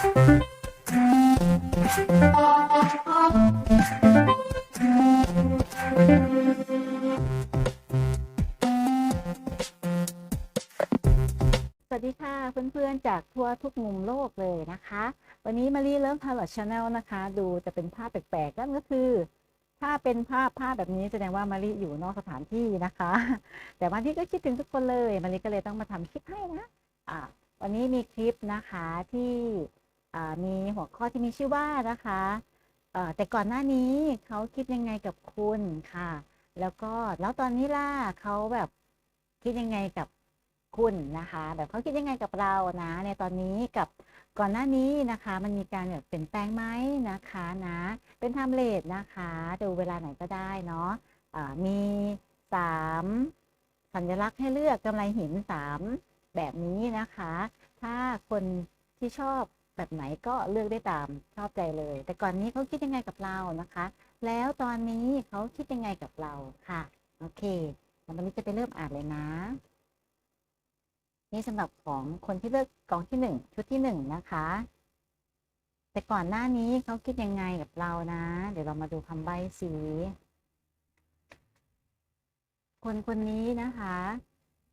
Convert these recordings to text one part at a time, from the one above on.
สวัสดีค่ะเพื่อนๆ จากทั่วทุกมุมโลกเลยนะคะ วันนี้มารีเริ่มพาลอตชาแนลนะคะ ดูจะเป็นภาพแปลกๆนั่นก็คือ ถ้าเป็นภาพภาพแบบนี้แสดงว่ามารีอยู่นอกสถานที่นะคะ แต่มารีก็คิดถึงทุกคนเลยมารีก็เลยต้องมาทำคลิปให้นะอ่าวันนี้มีคลิปนะคะที่ มีหัวข้อที่มีชื่อว่านะคะแต่ก่อนหน้านี้เขาคิดยังไงกับคุณค่ะ แล้วก็แล้วตอนนี้ล่ะเขาแบบคิดยังไงกับคุณนะคะ แบบเขาคิดยังไงกับเรานะในตอนนี้กับก่อนหน้านี้นะคะ มันมีการแบบเปลี่ยนแปลงไหมนะคะนะ เป็นไทม์เลทนะคะ ดูเวลาไหนก็ได้เนาะะมีสามสัญลักษณ์ให้เลือกกำไรหินสามแบบนี้นะคะ ถ้าคนที่ชอบ แบบไหนก็เลือกได้ตามชอบใจเลย แต่ก่อนนี้เขาคิดยังไงกับเรานะคะ แล้วตอนนี้เขาคิดยังไงกับเราค่ะ โอเคแล้ววันนี้จะไปเริ่มอ่านเลยนะ นี่สำหรับของคนที่เลือกกองที่หนึ่งชุดที่หนึ่งนะคะ แต่ก่อนหน้านี้เขาคิดยังไงกับเรานะ เดี๋ยวเรามาดูคำใบ้สีคนคนนี้นะคะ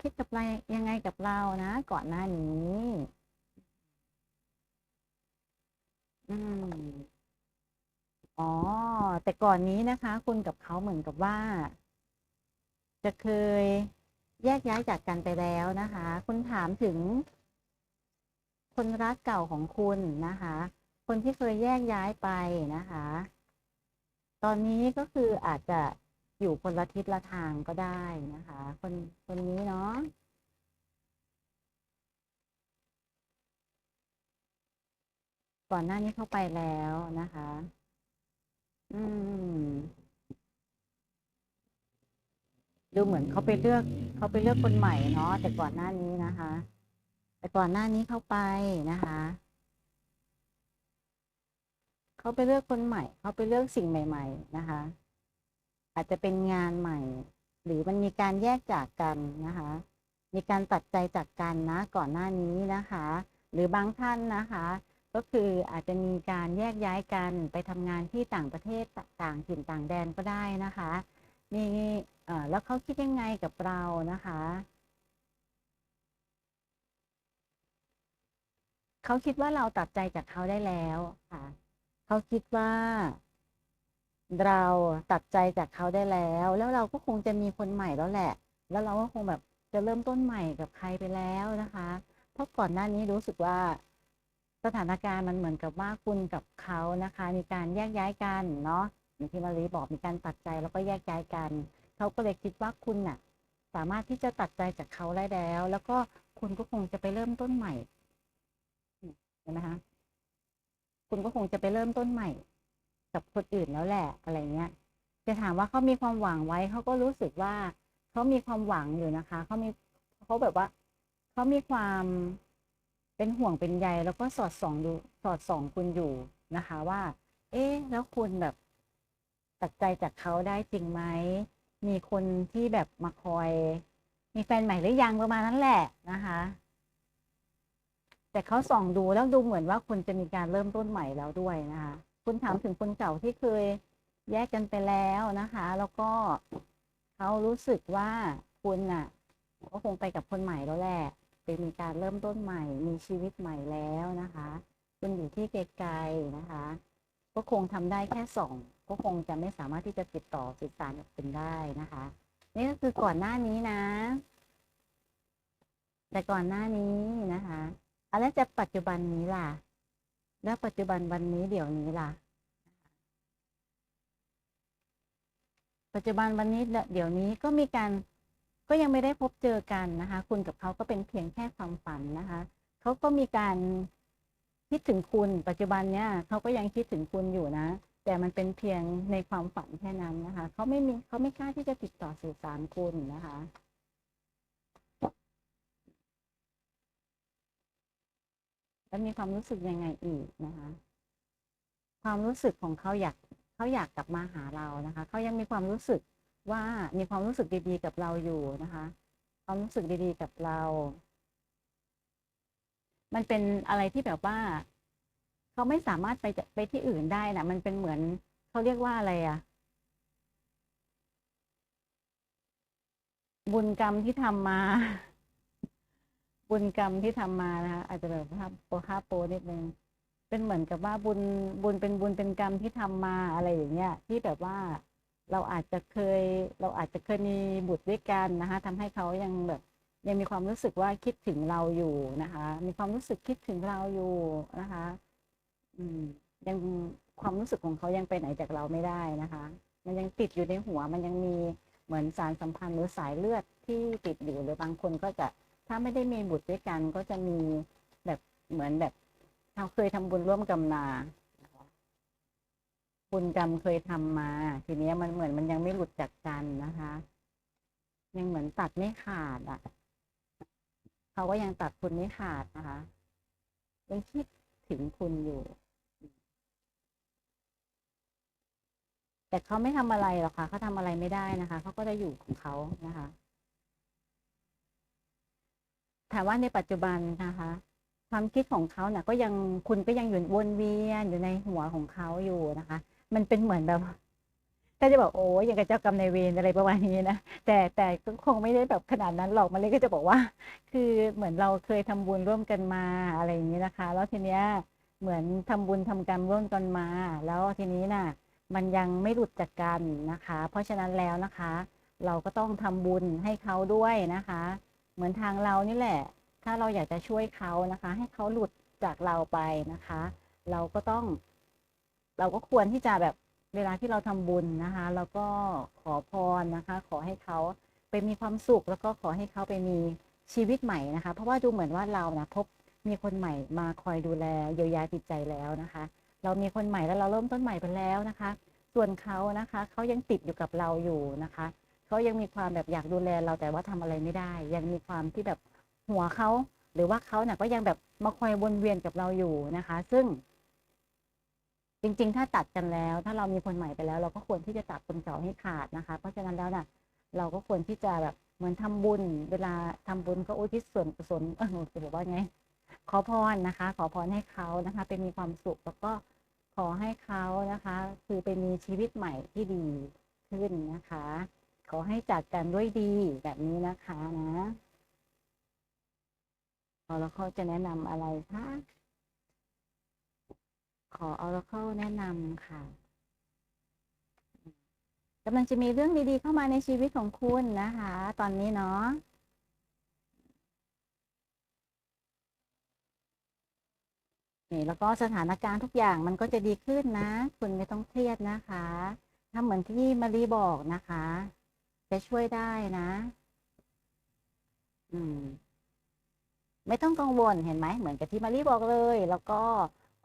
คิดกับอะไรยังไงกับเรานะ ก่อนหน้านี้ อืม อ๋อ แต่ก่อนนี้นะคะ คุณกับเขาเหมือนกับว่า จะเคยแยกย้ายจากกันไปแล้วนะคะ คุณถามถึง คนรักเก่าของคุณนะคะ คนที่เคยแยกย้ายไปนะคะ ตอนนี้ก็คืออาจจะอยู่คนละทิศละทางก็ได้นะคะ คนคนนี้เนาะ ก่อนหน้านี้เข้าไปแล้วนะคะ อืม ดูเหมือนเขาไปเลือกเขาไปเลือกคนใหม่เนาะแต่ก่อนหน้านี้นะคะ แต่ก่อนหน้านี้เข้าไปนะคะเขาไปเลือกคนใหม่เขาไปเลือกสิ่งใหม่ ๆ นะคะ อาจจะเป็นงานใหม่ หรือมันมีการแยกจากกันนะคะ มีการตัดใจจากกันนะ ก่อนหน้านี้นะคะ หรือบางท่านนะคะ ก็คืออาจจะมีการแยกย้ายกันไปทำงานที่ต่างประเทศต่างถิ่นต่างแดนก็ได้นะคะมีแล้วเขาคิดยังไงกับเรานะคะเขาคิดว่าเราตัดใจจากเขาได้แล้วค่ะเขาคิดว่าเราตัดใจจากเขาได้แล้ว แล้วเราก็คงจะมีคนใหม่แล้วแหละ แล้วเราก็คงแบบจะเริ่มต้นใหม่กับใครไปแล้วนะคะ เพราะก่อนหน้านี้รู้สึกว่า สถานการณ์มันเหมือนกับว่าคุณกับเขานะคะ มีการแยกย้ายกันเนาะอย่างที่มารีบอกมีการตัดใจแล้วก็แยกย้ายกัน เขาก็เลยคิดว่าคุณน่ะ สามารถที่จะตัดใจจากเขาได้แล้ว แล้วก็คุณก็คงจะไปเริ่มต้นใหม่เห็นไหมคะคุณก็คงจะไปเริ่มต้นใหม่ กับคนอื่นแล้วแหละอะไรเงี้ยจะถามว่าเขามีความหวังไว้เขาก็รู้สึกว่าเขามีความหวังอยู่นะคะเขามีเขาแบบว่าเขามีความ เป็นห่วงเป็นใยแล้วก็สอดส่องดูสอดส่องคุณอยู่นะคะว่า เอ๊ะแล้วคุณแบบตัดใจจากเขาได้จริงไหมมีคนที่แบบมาคอย มีแฟนใหม่หรือยังประมาณนั้นแหละนะคะ แต่เขาส่องดูแล้วดูเหมือนว่าคุณจะมีการเริ่มต้นใหม่แล้วด้วยนะคะ คุณถามถึงคนเก่าที่เคยแยกกันไปแล้วนะคะ แล้วก็เขารู้สึกว่าคุณน่ะ ก็คงไปกับคนใหม่แล้วแหละ เป็นมีการเริ่มต้นใหม่ มีชีวิตใหม่แล้วนะคะคุณอยู่ที่ไกลๆนะคะ ก็คงทำได้แค่สองก็คงจะไม่สามารถที่จะติดต่อสื่อสารกับคุณได้นะคะ นี่ก็คือก่อนหน้านี้นะ แต่ก่อนหน้านี้นะคะอะแล้วจะปัจจุบันนี้ล่ะ แล้วปัจจุบันวันนี้เดี๋ยวนี้ล่ะ ปัจจุบันวันนี้เดี๋ยวนี้ก็มีการ ก็ยังไม่ได้พบเจอกันนะคะ คุณกับเขาก็เป็นเพียงแค่ความฝันนะคะเขาก็มีการคิดถึงคุณปัจจุบันเนี้ยเขาก็ยังคิดถึงคุณอยู่นะ แต่มันเป็นเพียงในความฝันแค่นั้นนะคะเขาไม่มีเขาไม่กล้าที่จะติดต่อสื่อสารคุณนะคะแล้วมีความรู้สึกยังไงอีกนะคะ ความรู้สึกของเขาอยากเขาอยากกลับมาหาเรานะคะเขายังมีความรู้สึก ว่ามีความรู้สึกดีๆ กับเราอยู่นะคะ ความรู้สึกดีๆ กับเรา มันเป็นอะไรที่แบบว่า เขาไม่สามารถไปจะไปที่อื่นได้นะมันเป็นเหมือนเขาเรียกว่าอะไรอะบุญกรรมที่ทำมา บุญกรรมที่ทำมานะคะอาจจะแบบภาพโปภาพโปนิดนึงเป็นเหมือนกับว่าบุญบุญเป็นบุญเป็นกรรมที่ทำมาอะไรอย่างเงี้ยที่แบบว่า เราอาจจะเคยเราอาจจะเคยมีบุตรด้วยกันนะคะทำให้เขายังแบบยังมีความรู้สึกว่าคิดถึงเราอยู่นะคะ มีความรู้สึกคิดถึงเราอยู่นะคะ อืม ยังความรู้สึกของเขายังไปไหนจากเราไม่ได้นะคะ มันยังติดอยู่ในหัว มันยังมีเหมือนสารสัมพันธ์หรือสายเลือดที่ติดอยู่หรือบางคนก็จะถ้าไม่ได้มีบุตรด้วยกันก็จะมีแบบเหมือนแบบเราเคยทำบุญร่วมกันมา บุญกรรมเคยทำมา ทีเนี้ยมันเหมือนมันยังไม่หลุดจากกันนะคะ ยังเหมือนตัดไม่ขาดอะเขาก็ยังตัดคุณไม่ขาดนะคะยังคิดถึงคุณอยู่ แต่เขาไม่ทำอะไรหรอกค่ะเขาทำอะไรไม่ได้นะคะเขาก็จะอยู่ของเขานะคะ ถามว่าในปัจจุบันนะคะความคิดของเขาเนี่ยก็ยังคุณก็ยังอยู่วนเวียนอยู่ในหัวของเขาอยู่นะคะ มันเป็นเหมือนแบบถ้าจะบอกโอ้ยอย่างกับเจ้ากรรมนายเวรอะไรประมาณนี้นะแต่แต่ก็คงไม่ได้แบบขนาดนั้นหรอกมันเลยก็จะบอกว่า คือเหมือนเราเคยทำบุญร่วมกันมาอะไรอย่างนี้นะคะ แล้วทีเนี้ยเหมือนทำบุญทำกรรมร่วมกันมา แล้วทีนี้น่ะ มันยังไม่หลุดจากกันนะคะ เพราะฉะนั้นแล้วนะคะ เราก็ต้องทำบุญให้เขาด้วยนะคะ เหมือนทางเรานี่แหละ ถ้าเราอยากจะช่วยเขานะคะ ให้เขาหลุดจากเราไปนะคะ เราก็ต้อง เราก็ควรที่จะแบบเวลาที่เราทำบุญนะคะเราก็ขอพรนะคะ ขอให้เขาไปมีความสุข แล้วก็ขอให้เขาไปมีชีวิตใหม่นะคะ เพราะว่าดูเหมือนว่าเรานะพบมีคนใหม่มาคอยดูแลเยียวยาจิตใจแล้วนะคะ เรามีคนใหม่แล้วเราเริ่มต้นใหม่ไปแล้วนะคะ ส่วนเขานะคะเขายังติดอยู่กับเราอยู่นะคะเขายังมีความแบบอยากดูแลเราแต่ว่าทำอะไรไม่ได้ ยังมีความที่แบบหัวเขาหรือว่าเขาเนี่ยก็ยังแบบมาคอยวนเวียนกับเราอยู่นะคะ ซึ่ง จริง ๆ ถ้าตัดกันแล้ว ถ้าเรามีคนใหม่ไปแล้ว เราก็ควรที่จะตัดคนเก่าให้ขาดนะคะ เพราะฉะนั้นแล้วน่ะ เราก็ควรที่จะแบบเหมือนทำบุญ เวลาทำบุญก็อุทิศส่วนกุศลเออจะบอกว่าไง ขอพรนะคะ ขอพรให้เขานะคะไปมีความสุขแล้วก็ขอให้เขานะคะ คือไปมีชีวิตใหม่ที่ดีขึ้นนะคะ ขอให้จากกันด้วยดีแบบนี้นะคะนะออแล้วเขาจะแนะนำอะไรคะ ขอออร์เคิลแนะนำค่ะกำลังจะมีเรื่องดีๆเข้ามาในชีวิตของคุณนะคะ ตอนนี้เนาะนี่แล้วก็สถานการณ์ทุกอย่างมันก็จะดีขึ้นนะ คุณไม่ต้องเครียดนะคะ ถ้าเหมือนที่มารีบอกนะคะ จะช่วยได้นะ อืม ไม่ต้องกังวลเห็นไหมเหมือนกับที่มารีบอกเลย แล้วก็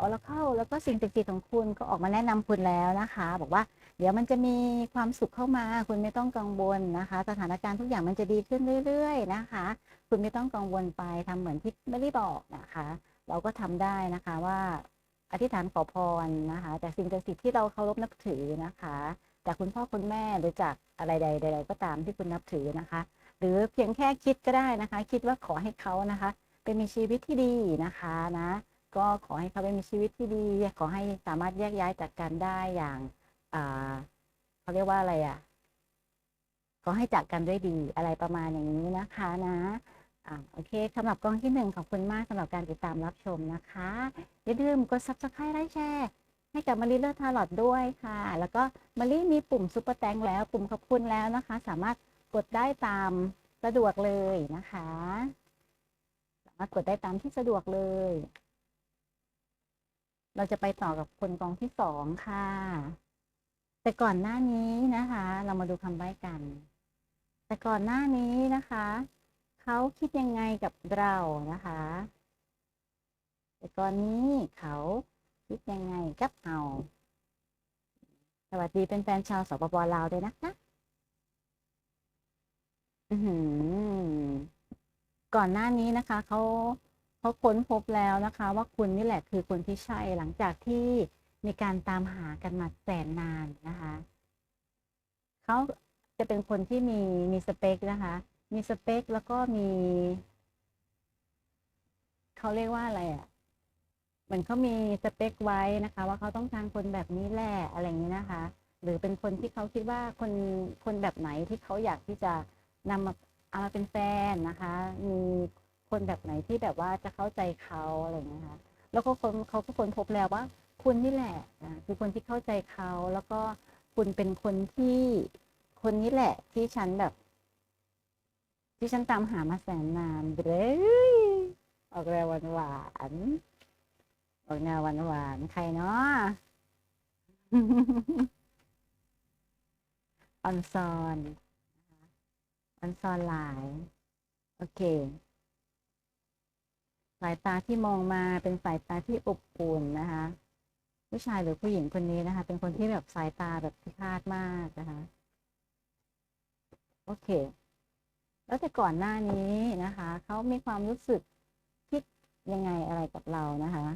ออร์เคิลแล้วก็สิ่งศักดิ์สิทธิ์ของคุณก็ออกมาแนะนำคุณแล้วนะคะ บอกว่าเดี๋ยวมันจะมีความสุขเข้ามา คุณไม่ต้องกังวลนะคะ สถานการณ์ทุกอย่างมันจะดีขึ้นเรื่อย ๆนะคะ คุณไม่ต้องกังวลไปทำเหมือนที่ไมารีบอกนะคะ เราก็ทำได้นะคะว่าอธิษฐานขอพรนะคะ จากสิ่งศักดิ์สิทธิ์ที่เราเคารพนับถือนะคะ จากคุณพ่อคุณแม่หรือจากอะไรใดๆก็ตามที่คุณนับถือนะคะ หรือเพียงแค่คิดก็ได้นะคะ คิดว่าขอให้เขานะคะ เป็นมีชีวิตที่ดีนะคะนะ ก็ขอให้เขาเป็นมีชีวิตที่ดี ขอให้สามารถแยกย้ายจากกันได้อย่างเขาเรียกว่าอะไรอะ ขอให้จากกันด้วยดีอะไรประมาณอย่างนี้นะคะนะอ่าโอเคสำหรับกล้องที่หนึ่งขอบคุณมากสำหรับการติดตามรับชมนะคะ อย่าลืมกด subscribe ไลค์แชร์ให้กับมารีเลอร์ทาร์ลอดด้วยค่ะ แล้วก็มารีมีปุ่มซุปเปอร์แตงแล้ว ปุ่มขอบคุณแล้วนะคะ สามารถกดได้ตามสะดวกเลยนะคะ สามารถกดได้ตามที่สะดวกเลย เราจะไปต่อกับคนกองที่สองค่ะ แต่ก่อนหน้านี้นะคะ เรามาดูคำใบ้กัน แต่ก่อนหน้านี้นะคะ เขาคิดยังไงกับเรานะคะ แต่ก่อนนี้เขาคิดยังไงกับเราสวัสดีเป็นแฟนชาวสปปลาวด้วยนะคะอืก่อนหน้านี้นะคะเขา เขาค้นพบแล้วนะคะ ว่าคุณนี่แหละคือคนที่ใช่หลังจากที่มีการตามหากันมาแสนนานนะคะเขาจะเป็นคนที่มีมีสเปคนะคะ มีสเปคแล้วก็มีเขาเรียกว่าอะไรอะเหมือนเขามีสเปคไว้นะคะ ว่าเขาต้องการคนแบบนี้แหละอะไรอย่างนี้นะคะ หรือเป็นคนที่เขาคิดว่าคนคนแบบไหนที่เขาอยากที่จะนำมาเอามาเป็นแฟนนะคะ มี คนแบบไหนที่แบบว่าจะเข้าใจเขาอะไรอย่างเงี้ยค่ะแล้วก็คนเขาก็คนพบแล้วว่า คุณนี่แหละคือคนที่เข้าใจเขาแล้วก็คุณเป็นคนที่คนนี้แหละที่ฉันแบบ ที่ฉันตามหามาแสนนานเลยออกแนวหวานหวานออกแนวหวานหวานใครเนาะออนซอนออนซอนหลาย โอเค สายตาที่มองมาเป็นสายตาที่อบอุ่นนะคะ ผู้ชายหรือผู้หญิงคนนี้นะคะ เป็นคนที่แบบสายตาแบบพิฆาตมากนะคะ โอเค แล้วแต่ก่อนหน้านี้นะคะเขามีความรู้สึกคิดยังไงอะไรกับเรานะคะ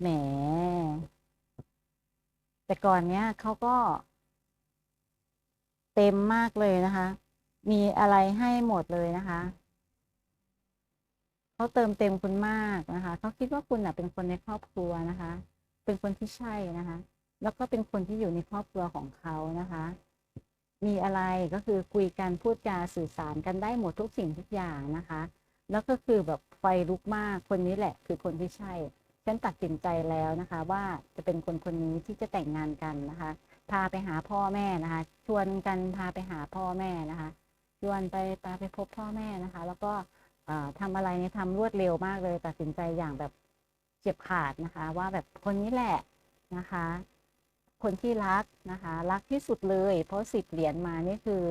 แหม แต่ก่อนเนี้ยเขาก็ เต็มมากเลยนะคะ มีอะไรให้หมดเลยนะคะ เขาเติมเต็มคุณมากนะคะเขาคิดว่าคุณเป็นคนในครอบครัวนะคะ เป็นคนที่ใช่นะคะ แล้วก็เป็นคนที่อยู่ในครอบครัวของเขานะคะ มีอะไรก็คือคุยกันพูดจาสื่อสารกันได้หมดทุกสิ่งทุกอย่างนะคะ แล้วก็คือแบบไฟลุกมากคนนี้แหละ คือคนที่ใช่ฉันตัดสินใจแล้วนะคะ ว่าจะเป็นคนคนนี้ที่จะแต่งงานกันนะคะ พาไปหาพ่อแม่นะคะ ชวนกันพาไปหาพ่อแม่นะคะชวนไปพาไปพบพ่อแม่นะคะ แล้วก็ ทำอะไรเนี่ยทำรวดเร็วมากเลย ตัดสินใจอย่างแบบเฉียบขาดนะคะ ว่าแบบคนนี้แหละนะคะ คนที่รักนะคะ รักที่สุดเลย เพราะสิบเหรียญมานี่คือ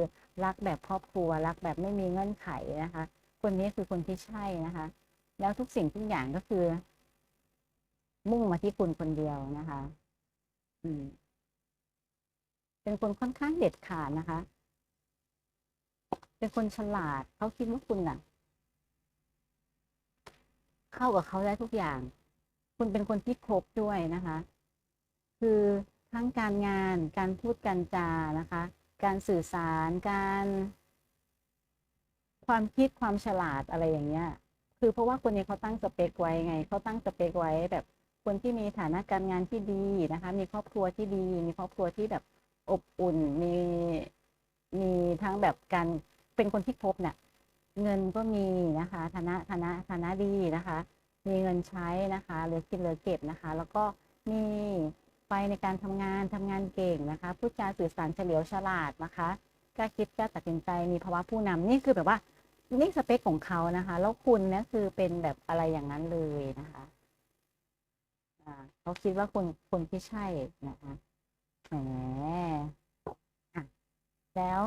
รักแบบครอบครัว รักแบบไม่มีเงื่อนไขนะคะ คนนี้คือคนที่ใช่นะคะ แล้วทุกสิ่งทุกอย่างก็คือ มุ่งมาที่คุณคนเดียวนะคะ อืม เป็นคนค่อนข้างเด็ดขาดนะคะ เป็นคนฉลาดเขาคิดว่าคุณน่ะ เข้ากับเขาได้ทุกอย่าง คุณเป็นคนที่ครบด้วยนะคะ คือทั้งการงานการพูดการจานะคะ การสื่อสารการ ความคิดความฉลาดอะไรอย่างเงี้ย คือเพราะว่าคนนี้เขาตั้งสเปคไว้ไงเขาตั้งสเปคไว้แบบคนที่มีฐานะการงานที่ดีนะคะ มีครอบครัวที่ดี มีครอบครัวที่แบบอบอุ่น มีมีทั้งแบบการเป็นคนที่ครบเนี่ย เงินก็มีนะคะฐานะฐานะฐานะดีนะคะ มีเงินใช้นะคะเหลือกินเหลือเก็บนะคะ แล้วก็มีไฟในการทำงานทำงานเก่งนะคะพูดจาสื่อสารเฉลียวฉลาดนะคะกล้าคิดกล้าตัดสินใจมีภาวะผู้นำนี่คือแบบว่านี่สเปคของเขานะคะ แล้วคุณเนี่ยคือเป็นแบบอะไรอย่างนั้นเลยนะคะเขาคิดว่าคนคนที่ใช่นะคะแหมแล้ว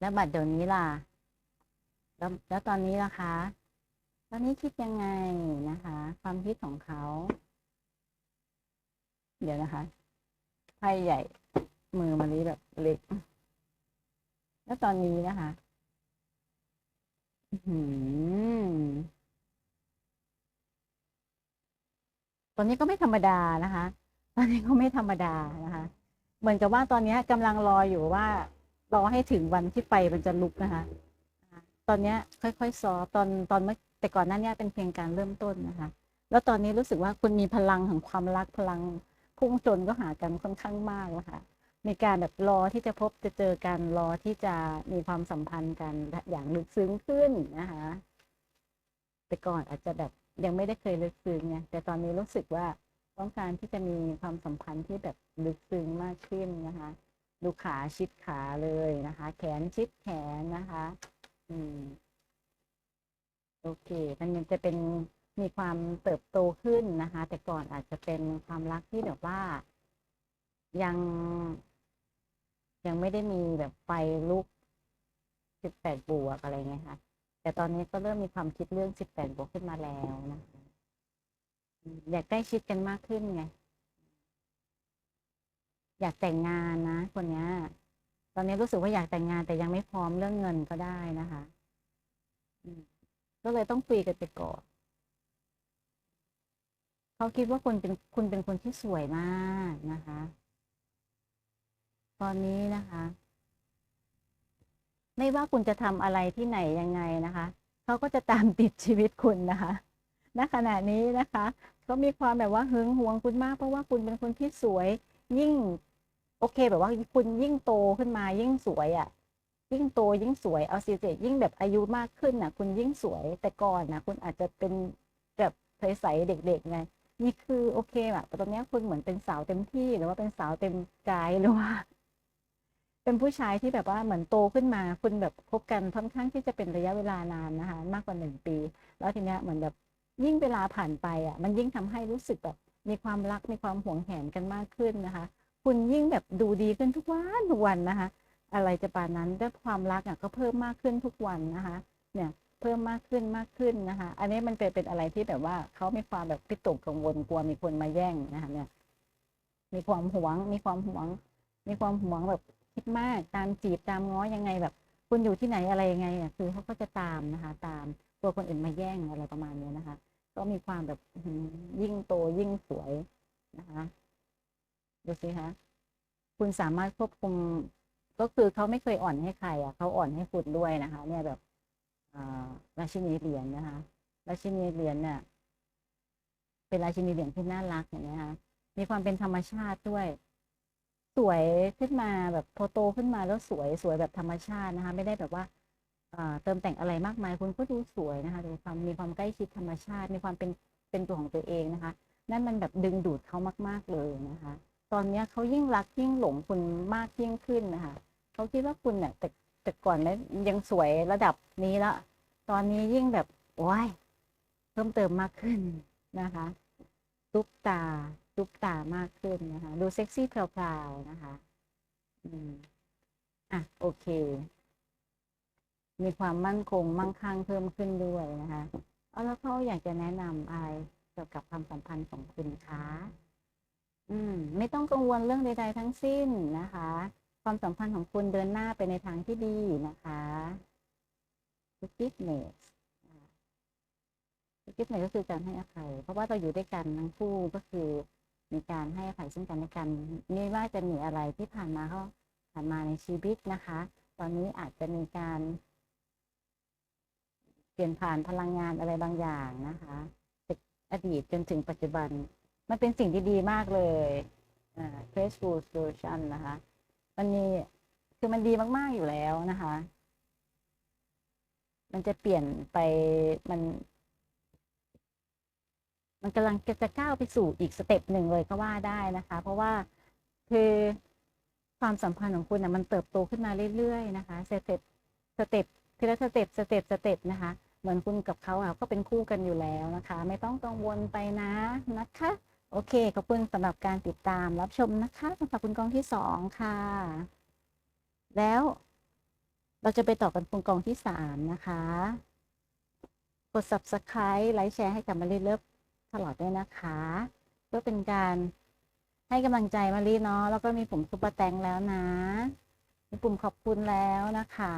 แล้วบัดเดี๋ยวนี้ล่ะ แล้วแล้วตอนนี้ล่ะคะ ตอนนี้คิดยังไงนะคะ ความคิดของเขา เดี๋ยวนะคะไพ่ใหญ่ มือมันนี้แบบเล็ก แล้วตอนนี้นะคะตอนนี้ก็ไม่ธรรมดานะคะ ตอนนี้ก็ไม่ธรรมดานะคะ เหมือนกับว่าตอนนี้กำลังรออยู่ว่ารอให้ถึงวันที่ไฟมันจะลุกนะคะ ตอนนี้ค่อยๆซอฟตอนตอนเมื่อแต่ก่อนหน้าเนี้ยเป็นเพียงการเริ่มต้นนะคะ แล้วตอนนี้รู้สึกว่าคุณมีพลังของความรักพลังพุ่งชนก็หากันค่อนข้างมากแล้วค่ะมีการแบบรอที่จะพบจะเจอกันรอที่จะมีความสัมพันธ์กันอย่างลึกซึ้งขึ้นนะคะ แต่ก่อนอาจจะแบบยังไม่ได้เคยลึกซึ้งไงแต่ตอนนี้รู้สึกว่าต้องการที่จะมีความสัมพันธ์ที่แบบลึกซึ้งมากขึ้นนะคะ ดูขาชิดขาเลยนะคะ แขนชิดแขนนะคะ อืม โอเค มันยังจะเป็นมีความเติบโตขึ้นนะคะ แต่ก่อนอาจจะเป็นความรักที่แบบว่า ยัง ยังไม่ได้มีแบบไฟลุกสิบแปดบวกอะไรเงี้ยค่ะ แต่ตอนนี้ก็เริ่มมีความคิดเรื่องสิบแปดบวกขึ้นมาแล้วนะคะอืมอยากใกล้ชิดกันมากขึ้นไง อยากแต่งงานนะคนเนี้ย ตอนนี้รู้สึกว่าอยากแต่งงานแต่ยังไม่พร้อมเรื่องเงินก็ได้นะคะก็เลยต้องคุยกันไปก่อนเขาคิดว่าคุณเป็นคุณเป็นคนที่สวยมากนะคะ ตอนนี้นะคะ ไม่ว่าคุณจะทำอะไรที่ไหนยังไงนะคะเขาก็จะตามติดชีวิตคุณนะคะณขณะนี้นะคะเขามีความแบบว่าหึงหวงคุณมากเพราะว่าคุณเป็นคนที่สวย ยิ่ง โอเค แบบว่าคุณยิ่งโตขึ้นมายิ่งสวยอะ่ะ ยิ่งโตยิ่งสวยเอาสิเจยิ่งแบบอายุมากขึ้นน่ะ คุณยิ่งสวยแต่ก่อนนะคุณอาจจะเป็นแบบใสๆเด็กๆไงนี่คือโอเคอะแต่ตอนนี้คุณเหมือนเป็นสาวเต็มที่หรือว่าเป็นสาวเต็มกายหรือว่า เป็นผู้ชายที่แบบว่าเหมือนโตขึ้นมา คุณแบบคบกันค่อนข้างที่จะเป็นระยะเวลานานนะคะ มากกว่าหนึ่งปี แล้วทีเนี้ยเหมือนแบบยิ่งเวลาผ่านไปอะ มันยิ่งทำให้รู้สึกแบบมีความรักมีความหวงแหนกันมากขึ้นนะคะ คุณยิ่งแบบดูดีขึ้นทุกวันทุกวันนะคะ อะไรจะป่านนั้นด้วยความรักอะก็เพิ่มมากขึ้นทุกวันนะคะ เนี่ยเพิ่มมากขึ้นมากขึ้นนะคะ อันนี้มันเป็นเป็นอะไรที่แบบว่าเขามีความแบบพิตกกังวลกลัวมีคนมาแย่งนะคะเนี่ย มีความหวง มีความหวง มีความหวงแบบคิดมากตามจีบตามง้อยังไงแบบ คุณอยู่ที่ไหนอะไรยังไงอะคือเขาก็จะตามนะคะ ตามกลัวคนอื่นมาแย่งอะไรประมาณนี้นะคะ ก็มีความแบบยิ่งโตยิ่งสวยนะคะ ดูสิคะคุณสามารถควบคุมก็คือเขาไม่เคยอ่อนให้ใครอะเขาอ่อนให้คุณด้วยนะคะ เนี่ยแบบราชินีเหรียญนะคะราชินีเหรียญเนี่ยเป็นราชินีเหรียญที่น่ารักเห็นไหมคะมีความเป็นธรรมชาติด้วย สวยขึ้นมาแบบพอโตขึ้นมาแล้วสวยสวยแบบธรรมชาตินะคะ ไม่ได้แบบว่าอ่าเติมแต่งอะไรมากมายคุณก็ดูสวยนะคะดูความมีความใกล้ชิดธรรมชาติ มีความเป็นเป็นตัวของตัวเองนะคะ นั่นมันแบบดึงดูดเขามาก ๆเลยนะคะ ตอนนี้เขายิ่งรักยิ่งหลงคุณมากยิ่งขึ้นนะคะเขาคิดว่าคุณเนี่ยแต่แต่ก่อนเนี่ยยังสวยระดับนี้ละ ตอนนี้ยิ่งแบบโอ้ยเพิ่มเติมมากขึ้นนะคะซุปตาซุปตามากขึ้นนะคะ ดูเซ็กซี่เพลาๆนะคะ อืมอะโอเค มีความมั่นคงมั่งคั่งเพิ่มขึ้นด้วยนะคะ เอาแล้วเขาอยากจะแนะนำอะไรเกี่ยวกับความสัมพันธ์ของคุณคะ อืมไม่ต้องกังวลเรื่องใด ๆ ทั้งสิ้นนะคะ ความสัมพันธ์ของคุณเดินหน้าไปในทางที่ดีนะคะ forgiveness นะคะ forgiveness ก็คือการให้อภัย เพราะว่าเราอยู่ด้วยกันทั้งคู่ก็คือมีการให้อภัยซึ่งกันและกันไม่ว่าจะมีอะไรที่ผ่านมาเขาผ่านมาในชีวิตนะคะ ตอนนี้อาจจะมีการ เปลี่ยนผ่านพลังงานอะไรบางอย่างนะคะจากอดีตจนถึงปัจจุบัน มันเป็นสิ่งที่ดีมากเลยอ่า graceful solution นะคะ มันมีคือมันดีมาก ๆ อยู่แล้วนะคะ มันจะเปลี่ยนไปมัน มันกำลังจะก้าวไปสู่อีกสเต็ปหนึ่งเลยก็ว่าได้นะคะ เพราะว่าคือความสัมพันธ์ของคุณนะมันเติบโตขึ้นมาเรื่อยๆนะคะสเต็ปสเต็ปทีละสเต็ปสเต็ปสเต็ปนะคะ เหมือนคุณกับเขาอะก็เป็นคู่กันอยู่แล้วนะคะ ไม่ต้องกังวลไปนะนะคะ โอเค ขอบคุณสำหรับการติดตามรับชมนะคะสำหรับคุณกองที่สองค่ะ แล้วเราจะไปต่อกันคุณกองที่สามนะคะ กด subscribe ไลค์แชร์ให้กับมารีเลิฟตลอดด้วยนะคะ เพื่อเป็นการให้กำลังใจมารีเนาะแล้วก็มีปุ่มซุปเปอร์แตงแล้วนะมีปุ่มขอบคุณแล้วนะคะ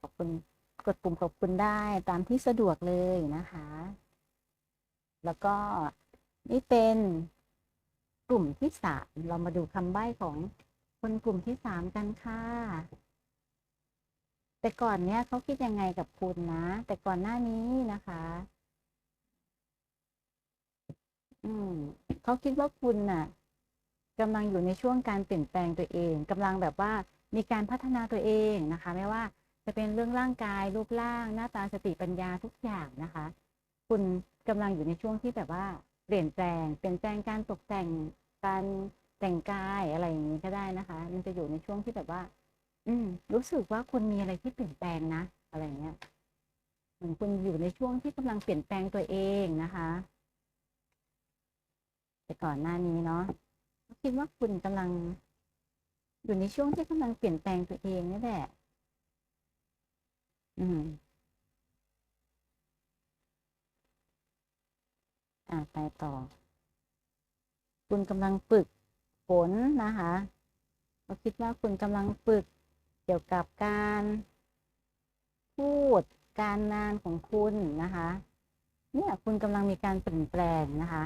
ขอบคุณกดปุ่มขอบคุณได้ตามที่สะดวกเลยนะคะ แล้วก็ นี่เป็นกลุ่มที่สามเรามาดูคำใบ้ของคนกลุ่มที่สามกันค่ะ แต่ก่อนเนี้ยเขาคิดยังไงกับคุณนะ แต่ก่อนหน้านี้นะคะ อืมเขาคิดว่าคุณน่ะกำลังอยู่ในช่วงการเปลี่ยนแปลงตัวเองกำลังแบบว่ามีการพัฒนาตัวเองนะคะ ไม่ว่าจะเป็นเรื่องร่างกายรูปร่าง หน้าตาสติปัญญาทุกอย่างนะคะ คุณกำลังอยู่ในช่วงที่แบบว่า เปลี่ยนแปลง เปลี่ยนแปลงการตกแต่งการแต่งกายอะไรอย่างนี้ก็ได้นะคะ มันจะอยู่ในช่วงที่แบบว่า อืม รู้สึกว่าคุณมีอะไรที่เปลี่ยนแปลงนะ อะไรเงี้ยเหมือนคุณอยู่ในช่วงที่กำลังเปลี่ยนแปลงตัวเองนะคะ แต่ก่อนหน้านี้เนาะคิดว่าคุณกำลัง อยู่ในช่วงที่กำลังเปลี่ยนแปลงตัวเองนี่แหละ อืม อ่าไปต่อ คุณกำลังฝึกฝนนะคะ เราคิดว่าคุณกำลังฝึกเกี่ยวกับการพูดการงานของคุณนะคะ เนี่ยคุณกำลังมีการเปลี่ยนแปลงนะคะ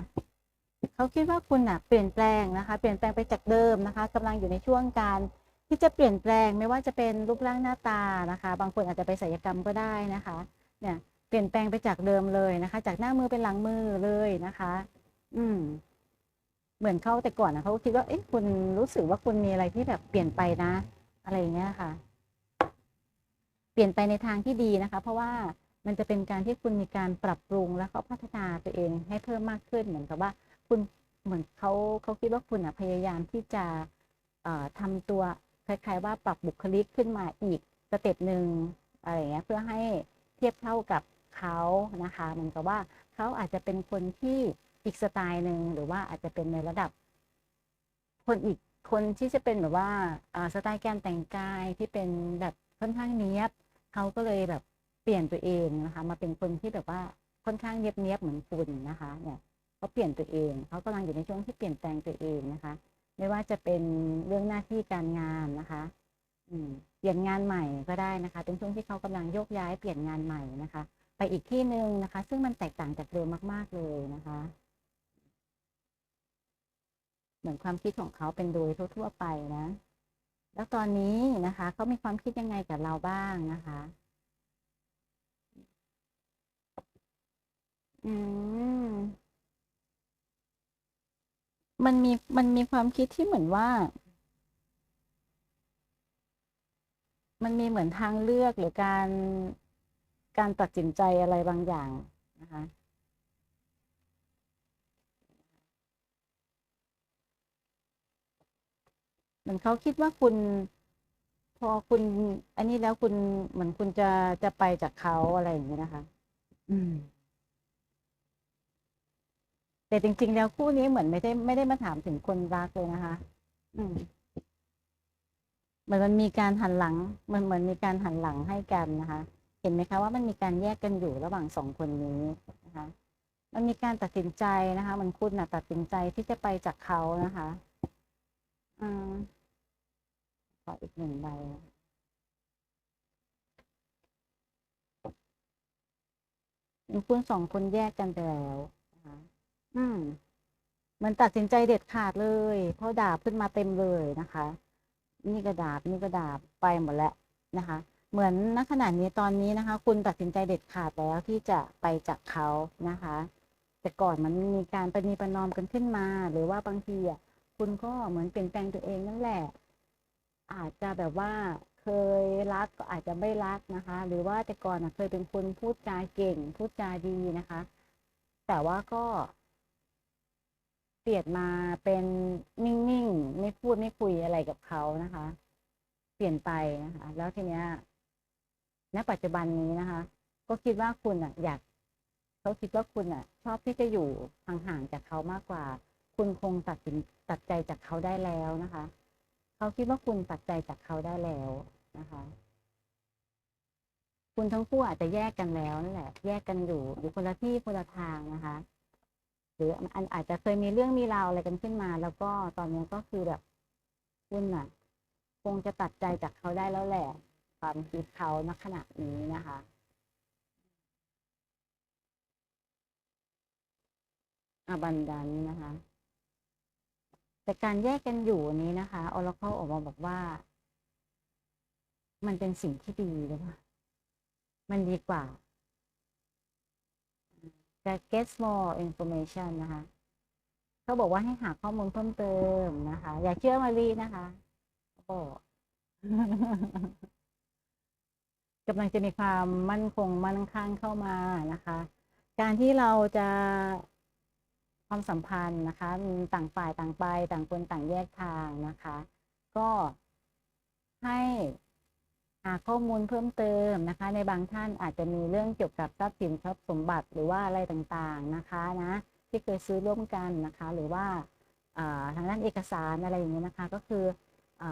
เขาคิดว่าคุณอะเปลี่ยนแปลงนะคะ เปลี่ยนแปลงไปจากเดิมนะคะกำลังอยู่ในช่วงการที่จะเปลี่ยนแปลงไม่ว่าจะเป็นรูปร่างหน้าตานะคะ บางคนอาจจะไปศัลยกรรมก็ได้นะคะ เนี่ย เปลี่ยนแปลงไปจากเดิมเลยนะคะ จากหน้ามือเป็นหลังมือเลยนะคะ อืม เหมือนเขาแต่ก่อนนะเขาคิดว่าเอ๊ะคุณรู้สึกว่าคุณมีอะไรที่แบบเปลี่ยนไปนะ อะไรอย่างเงี้ยค่ะ เปลี่ยนไปในทางที่ดีนะคะ เพราะว่ามันจะเป็นการที่คุณมีการปรับปรุงแล้วก็พัฒนาตัวเองให้เพิ่มมากขึ้นเหมือนกับว่า คุณเหมือนเขาเขาคิดว่าคุณอะพยายามที่จะเอ่อทำตัวคล้ายๆ ว่าปรับบุคลิกขึ้นมาอีกสเต็ปหนึ่งอะไรเงี้ยเพื่อให้เทียบเท่ากับ เขานะคะเหมือนกับว่าเขาอาจจะเป็นคนที่อีกสไตล์หนึ่งหรือว่าอาจจะเป็นในระดับ คนอีกคนที่จะเป็นแบบว่าสไตล์การแต่งกายที่เป็นแบบค่อนข้างเนี้ยบเขาก็เลยแบบเปลี่ยนตัวเองนะคะ มาเป็นคนที่แบบว่าค่อนข้างเนียบเนียบเหมือนคุณนะคะเนี่ยเขาเปลี่ยนตัวเองเขากำลังอยู่ในช่วงที่เปลี่ยนแปลงตัวเองนะคะ ไม่ว่าจะเป็นเรื่องหน้าที่การงานนะคะอืมเปลี่ยนงานใหม่ก็ได้นะคะ เป็นช่วงที่เขากำลังโยกย้ายเปลี่ยนงานใหม่นะคะ ไปอีกที่หนึ่งนะคะ ซึ่งมันแตกต่างจากเดิมมาก ๆ เลยนะคะ เหมือนความคิดของเขาเป็นโดยทั่ว ๆ ไปนะ แล้วตอนนี้นะคะเขามีความคิดยังไงกับเราบ้างนะคะ อืมมันมีมันมีความคิดที่เหมือนว่า มันมีเหมือนทางเลือกหรือการ การตัดสินใจอะไรบางอย่างนะคะเหมือนเขาคิดว่าคุณพอคุณ อันนี้แล้วคุณเหมือนคุณจะจะไปจากเขาอะไรอย่างนี้นะคะ อืม แต่จริง ๆ แล้วคู่นี้เหมือนไม่ได้ไม่ได้มาถามถึงคนรักเลยนะคะ อืมเหมือนมันมีการหันหลัง มันเหมือนมีการหันหลังให้กันนะคะ เห็นไหมคะว่ามันมีการแยกกันอยู่ระหว่างสองคนนี้นะคะมันมีการตัดสินใจนะคะมันคุณนะตัดสินใจที่จะไปจากเขานะคะอขออีกหนึ่งใบคุณสองคนแยกกันไปแล้วนะคะอืมมันตัดสินใจเด็ดขาดเลย เพราะดาบขึ้นมาเต็มเลยนะคะ นี่ก็ดาบนี่ก็ดาบไปหมดแล้วนะคะ เหมือนณขณะนี้ตอนนี้นะคะ คุณตัดสินใจเด็ดขาดแล้วที่จะไปจากเขานะคะ แต่ก่อนมันมีการประนีประนอมกันขึ้นมา หรือว่าบางทีอะคุณก็เหมือนเปลี่ยนแปลงตัวเองนั่นแหละ อาจจะแบบว่าเคยรักก็อาจจะไม่รักนะคะ หรือว่าแต่ก่อนอะเคยเป็นคนพูดจาเก่ง พูดจาดีนะคะ แต่ว่าก็เปลี่ยนมาเป็นนิ่งๆ ไม่พูดไม่คุยอะไรกับเขานะคะ เปลี่ยนไปนะคะ แล้วทีเนี้ย ณปัจจุบันนี้นะคะ ก็คิดว่าคุณอะอยากเขาคิดว่าคุณอะ ชอบที่จะอยู่ห่างๆจากเขามากกว่า คุณคงตัดสินตัดใจจากเขาได้แล้วนะคะเขาคิดว่าคุณตัดใจจากเขาได้แล้วนะคะ คุณทั้งคู่อาจจะแยกกันแล้วนั่นแหละ แยกกันอยู่อยู่คนละที่คนละทางนะคะ หรืออันอาจจะเคยมีเรื่องมีราวอะไรกันขึ้นมา แล้วก็ตอนนี้ก็คือแบบคุณน่ะ คงจะตัดใจจากเขาได้แล้วแหละ ความคิดเขาณขณะนี้นะคะอบันดันนะคะ แต่การแยกกันอยู่นี้นะคะอ r a c l e ออกมาบอกว่า มันเป็นสิ่งที่ดีเลยค่ะมันดีกว่า จะ get more information นะคะ เขาบอกว่าให้หาข้อมูลเพิ่มเติมนะคะ อย่าเชื่อมารีนะคะบอ กำลังจะมีความมั่นคงมั่นคั่งเข้ามานะคะ การที่เราจะความสัมพันธ์นะคะต่างฝ่ายต่างไปต่างคนต่างแยกทางนะคะ ก็ให้หาข้อมูลเพิ่มเติมนะคะ ในบางท่านอาจจะมีเรื่องเกี่ยวกับทรัพย์สินทรัพย์สมบัติหรือว่าอะไรต่างๆนะคะนะที่เคยซื้อร่วมกันนะคะ หรือว่าทางด้านเอกสารอะไรอย่างเงี้ยนะคะ ก็คืออ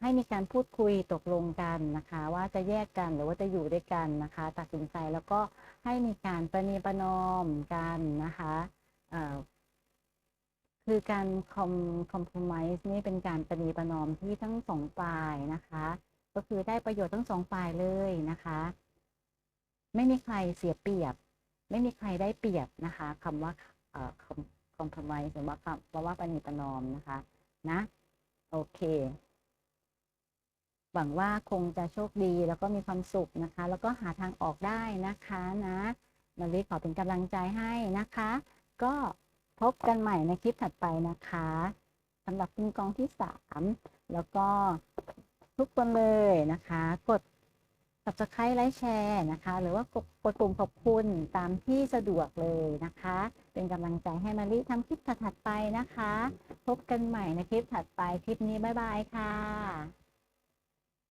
ให้มีการพูดคุยตกลงกันนะคะ ว่าจะแยกกันหรือว่าจะอยู่ด้วยกันนะคะ ตัดสินใจแล้วก็ให้มีการประนีประนอมกันนะคะคือการคอมคอมพลมไนี่เป็นการประนีประนอมที่ทั้งสองฝ่ายนะคะ ก็คือได้ประโยชน์ทั้งสองฝ่ายเลยนะคะ ไม่มีใครเสียเปรียบ ไม่มีใครได้เปรียบนะคะคำว่าเอ่อคอมคอมพมหรือว่าคำว่าประนีประนอมนะคะนะโอเค หวังว่าคงจะโชคดีแล้วก็มีความสุขนะคะ แล้วก็หาทางออกได้นะคะนะมาริขอเป็นกำลังใจให้นะคะ ก็พบกันใหม่ในคลิปถัดไปนะคะสำหรับคุณกองที่สามแล้วก็ทุกคนเลยนะคะ กด subscribe ไลค์แชร์นะคะ หรือว่ากดกดปุ่มขอบคุณตามที่สะดวกเลยนะคะ เป็นกำลังใจให้มาริทำคลิปถัดๆไปนะคะ พบกันใหม่ในคลิปถัดไปคลิปนี้บ๊ายบายค่ะ